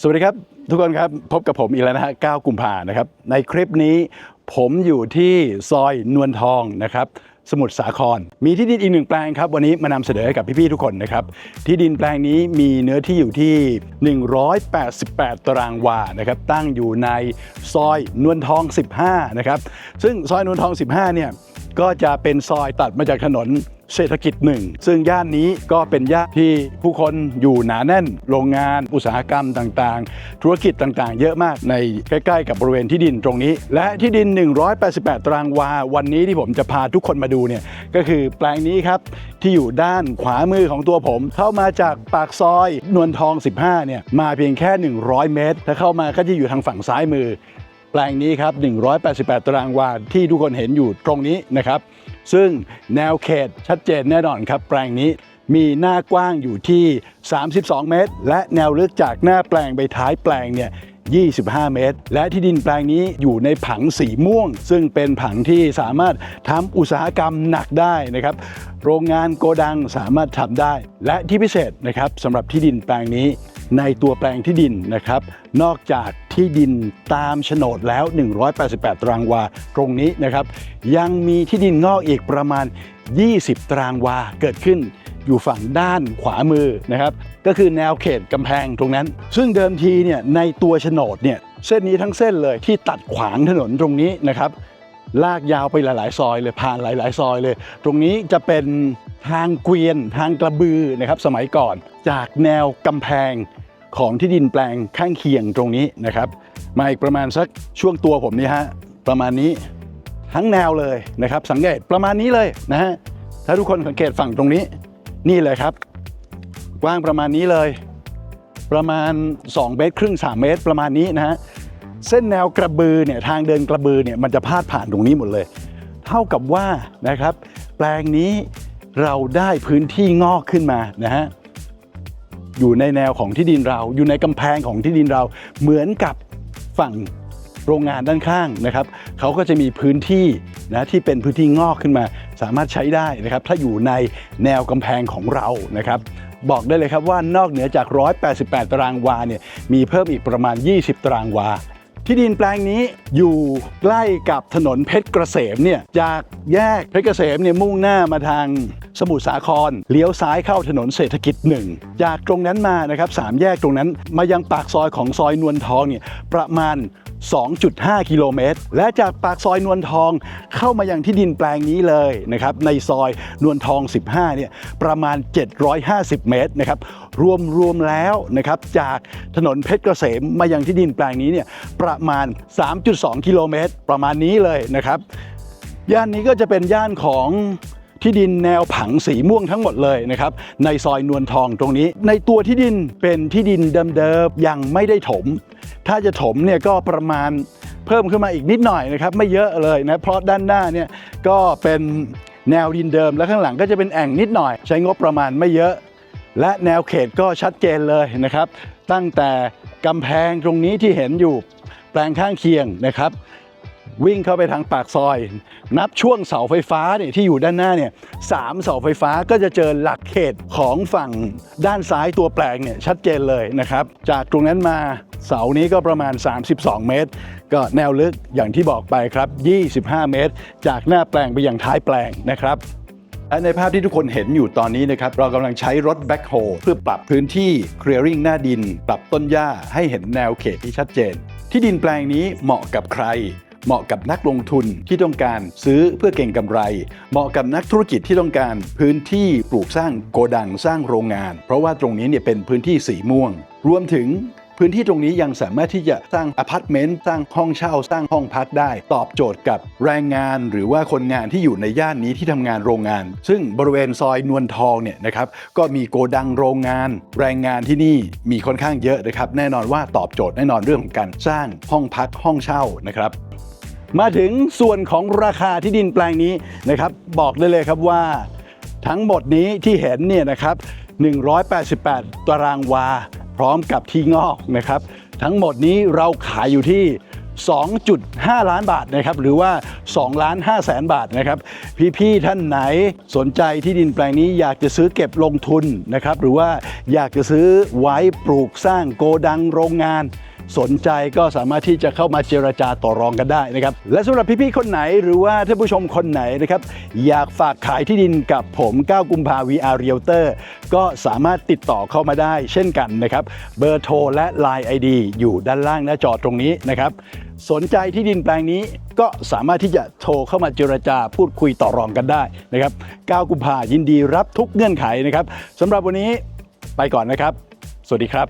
สวัสดีครับ ทุกคนครับพบกับผมอีกแล้วนะฮะ 9 กุมภานะครับ ในคลิปนี้ผมอยู่ที่ซอยนวลทองนะครับสมุทรสาคร มีที่ดินอีกหนึ่งแปลงครับ วันนี้มานำเสนอให้กับพี่ ๆ ทุกคนนะครับ ที่ดินแปลงนี้มีเนื้อที่อยู่ที่ 188 ตารางวานะครับ ตั้งอยู่ในซอยนวลทอง 15 นะครับ ซึ่งซอยนวลทอง 15 เนี่ยก็จะเป็นซอยตัดมาจากถนน เศรษฐกิจหนึ่งซึ่งย่านนี้ก็เป็นย่านที่ผู้คนอยู่หนาแน่น โรงงาน อุตสาหกรรมต่างๆ ธุรกิจต่างๆ เยอะมากในใกล้ ๆ กับบริเวณที่ดินตรงนี้ และที่ดิน 188 ตารางวา วันนี้ที่ผมจะพาทุกคนมาดูเนี่ยก็คือแปลงนี้ครับที่อยู่ด้านขวามือของตัวผม เข้ามาจากปากซอยนวลทอง 15 เนี่ยมาเพียงแค่ 100 เมตร ถ้าเข้ามาก็จะอยู่ทางฝั่งซ้ายมือ แปลงนี้ครับ 188 ตารางวาที่ทุกคนเห็นอยู่ตรงนี้นะครับ ซึ่งแนวเขตชัดเจนแน่นอนครับ แปลงนี้มีหน้ากว้างอยู่ที่ 32 เมตร และแนวลึกจากหน้าแปลงไปท้ายแปลงเนี่ย25 เมตร และที่ดินแปลงนี้อยู่ในผังสีม่วง ซึ่งเป็นผังที่สามารถทำอุตสาหกรรมหนักได้นะครับ โรงงานโกดังสามารถทำได้ และที่พิเศษนะครับสำหรับที่ดินแปลงนี้ ในตัวแปลงที่ดินนะครับ นอกจาก ที่ดินตามโฉนดแล้ว 188 ตารางวา ตรงนี้นะครับ ยังมีที่ดินงอกอีกประมาณ 20 ตารางวาเกิดขึ้นอยู่ฝั่งด้านขวามือนะครับ ก็คือแนวเขตกำแพงตรงนั้น ซึ่งเดิมทีเนี่ยในตัวโฉนดเนี่ยเส้นนี้ทั้งเส้นเลยที่ตัดขวางถนนตรงนี้นะครับ ลากยาวไปหลาย ๆ ซอยเลยผ่านหลาย ๆ ซอยเลย ตรงนี้จะเป็นทางเกวียนทางกระบือนะครับสมัยก่อนจากแนวกำแพง ของที่ดินแปลงข้างเคียงตรงนี้นะครับ มาอีกประมาณสักช่วงตัวผมนี่ฮะประมาณนี้ทั้งแนวเลยนะครับ สังเกตประมาณนี้เลยนะฮะถ้าทุกคนสังเกตฝั่งตรงนี้ นี่เลยครับ กว้างประมาณนี้เลย ประมาณ 2 เมตรครึ่ง 3 เมตรประมาณนี้นะฮะเส้นแนวกระบือเนี่ยทางเดินกระบือเนี่ยมันจะพาดผ่านตรงนี้หมดเลย เท่ากับว่านะครับ แปลงนี้เราได้พื้นที่งอกขึ้นมานะฮะ อยู่ในแนวของที่ดินเรา อยู่ในกำแพงของที่ดินเรา เหมือนกับฝั่งโรงงานด้านข้างนะครับเขาก็จะมีพื้นที่นะที่เป็นพื้นที่งอกขึ้นมา สามารถใช้ได้นะครับ ถ้าอยู่ในแนวกำแพงของเรานะครับ บอกได้เลยครับว่านอกเหนือจาก 188 ตารางวาเนี่ยมีเพิ่มอีกประมาณ 20 ตารางวา ที่ดินแปลงนี้อยู่ใกล้กับถนนเพชรเกษมเนี่ยจากแยกเพชรเกษมเนี่ยมุ่งหน้ามาทางสมุทรสาครเลี้ยวซ้ายเข้าถนนเศรษฐกิจหนึ่งจากตรงนั้นมานะครับสามแยกตรงนั้นมายังปากซอยของซอยนวลทองเนี่ยประมาณ 2.5 กิโลเมตร และจากปากซอยนวลทองเข้ามายังที่ดินแปลงนี้เลยนะครับในซอยนวลทอง 15เนี่ยประมาณ 750 เมตรนะครับ รวมรวมแล้วนะครับจากถนนเพชรเกษมมายังที่ดินแปลงนี้เนี่ยประมาณ 3.2 กิโลเมตร ประมาณนี้เลยนะครับ ย่านนี้ก็จะเป็นย่านของที่ดินแนวผังสีม่วงทั้งหมดเลยนะครับ ในซอยนวลทองตรงนี้ ในตัวที่ดินเป็นที่ดินเดิมๆยังไม่ได้ถม ถ้าจะถมเนี่ยก็ประมาณเพิ่มขึ้นมาอีกนิดหน่อยนะครับ ไม่เยอะเลยนะเพราะด้านหน้าเนี่ยก็เป็นแนวดินเดิมและข้างหลังก็จะเป็นแอ่งนิดหน่อย ใช้งบประมาณไม่เยอะ และแนวเขตก็ชัดเจนเลยนะครับ ตั้งแต่กำแพงตรงนี้ที่เห็นอยู่แปลงข้างเคียงนะครับ วิ่งเข้าไปทางปากซอย นับช่วงเสาไฟฟ้าเนี่ยที่อยู่ด้านหน้าเนี่ยสามเสาไฟฟ้าก็จะเจอหลักเขตของฝั่งด้านซ้ายตัวแปลงเนี่ยชัดเจนเลยนะครับ จากตรงนั้นมาเสานี้ก็ประมาณ 32 เมตร ก็แนวลึกอย่างที่บอกไปครับ 25 เมตร จากหน้าแปลงไปยังท้ายแปลงนะครับ และในภาพที่ทุกคนเห็นอยู่ตอนนี้นะครับ เรากำลังใช้รถแบ็คโฮเพื่อปรับพื้นที่ clearing หน้าดิน ปรับต้นหญ้าให้เห็นแนวเขตที่ชัดเจน ที่ดินแปลงนี้เหมาะกับใครเหมาะกับนักลงทุนที่ต้องการซื้อเพื่อเก่งกำไร เหมาะกับนักธุรกิจที่ต้องการพื้นที่ปลูกสร้างโกดังสร้างโรงงาน เพราะว่าตรงนี้เนี่ยเป็นพื้นที่สีม่วง รวมถึง พื้นที่ตรงนี้ยังสามารถที่จะสร้างอพาร์ตเมนต์สร้างห้องเช่า สร้างห้องพักได้ ตอบโจทย์กับแรงงานหรือว่าคนงานที่อยู่ในย่านนี้ที่ทำงานโรงงาน ซึ่งบริเวณซอยนวลทองเนี่ยนะครับก็มีโกดังโรงงาน แรงงานที่นี่มีค่อนข้างเยอะนะครับแน่นอนว่าตอบโจทย์แน่นอนเรื่องของการสร้างห้องพักห้องเช่านะครับมาถึงส่วนของราคาที่ดินแปลงนี้นะครับ บอกได้เลยครับว่า ทั้งหมดนี้ที่เห็นเนี่ยนะครับ 188 ตารางวา พร้อมกับที่งอกนะครับ ทั้งหมดนี้เราขายอยู่ที่ 2.5 ล้านบาทนะครับหรือว่า2ล้าน5แสนบาทนะครับ พี่ๆท่านไหนสนใจที่ดินแปลงนี้อยากจะซื้อเก็บลงทุนนะครับ หรือว่าอยากจะซื้อไว้ปลูกสร้างโกดังโรงงาน สนใจก็สามารถที่จะเข้ามาเจรจาต่อรองกันได้นะครับ และสำหรับพี่ๆคนไหนหรือว่าท่านผู้ชมคนไหนนะครับ อยากฝากขายที่ดินกับผม9กุมภา VR Realtor ก็สามารถติดต่อเข้ามาได้ เช่นกันนะครับ เบอร์โทรและ Line ID อยู่ด้านล่างหน้าจอตรงนี้นะครับ สนใจที่ดินแปลงนี้ก็สามารถที่จะโทรเข้ามาเจรจาพูดคุยต่อรองกันได้นะครับ9กุมภายินดีรับทุกเงื่อนไขนะครับสำหรับวันนี้ไปก่อนนะครับ สวัสดีครับ